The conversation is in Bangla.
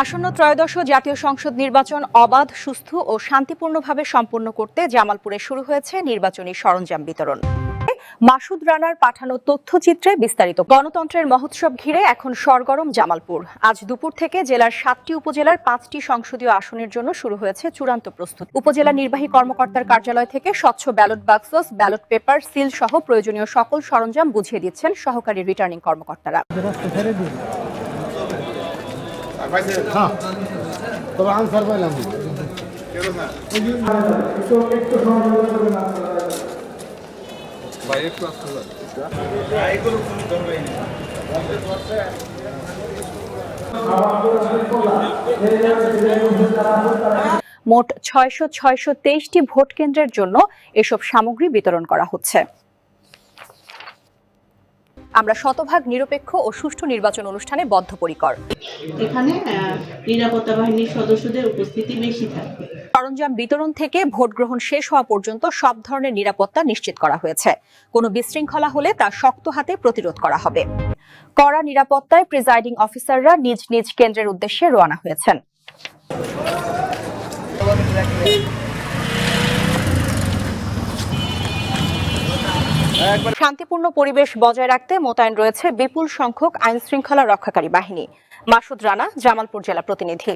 আসন্ন ত্রয়োদশ জাতীয় সংসদ নির্বাচন অবাধ সুস্থ ও শান্তিপূর্ণভাবে সম্পন্ন করতে জামালপুরে শুরু হয়েছে নির্বাচনী সরঞ্জাম বিতরণ। মাসুদ রানার পাঠানো তথ্যচিত্রে বিস্তারিত গণতন্ত্রের মহোৎসব ঘিরে এখন সরগরম জামালপুর আজ দুপুর থেকে জেলার সাতটি উপজেলার পাঁচটি সংসদীয় আসনের জন্য শুরু হয়েছে চূড়ান্ত প্রস্তুতি উপজেলা নির্বাহী কর্মকর্তার কার্যালয় থেকে স্বচ্ছ ব্যালট বাক্স ব্যালট পেপার সিল সহ প্রয়োজনীয় সকল সরঞ্জাম বুঝিয়ে দিচ্ছেন সহকারী রিটার্নিং কর্মকর্তারা হ্যাঁ তবে আনসার পাইলাম মোট ছয়শো ছয়শো তেইশটি ভোট কেন্দ্রের জন্য এসব সামগ্রী বিতরণ করা হচ্ছে। আমরা শতভাগ নিরপেক্ষ ও সুষ্ঠু নির্বাচন অনুষ্ঠানে বদ্ধপরিকর। এখানে নিরাপত্তা বাহিনীর সদস্যদের উপস্থিতি বেশি থাকবে। সরঞ্জাম বিতরণ থেকে ভোট গ্রহণ শেষ হওয়া পর্যন্ত সব ধরনের নিরাপত্তা নিশ্চিত করা হয়েছে। কোনো বিশৃঙ্খলা হলে তা শক্ত হাতে প্রতিরোধ করা হবে। কড়া নিরাপত্তায় প্রিজাইডিং অফিসাররা নিজ নিজ কেন্দ্রের উদ্দেশ্যে রওনা হয়েছেন। শান্তিপূর্ণ পরিবেশ বজায় রাখতে মোতায়েন রয়েছে বিপুল সংখ্যক আইন শৃঙ্খলা রক্ষাকারী বাহিনী। মাসুদ রানা, জামালপুর জেলা প্রতিনিধি।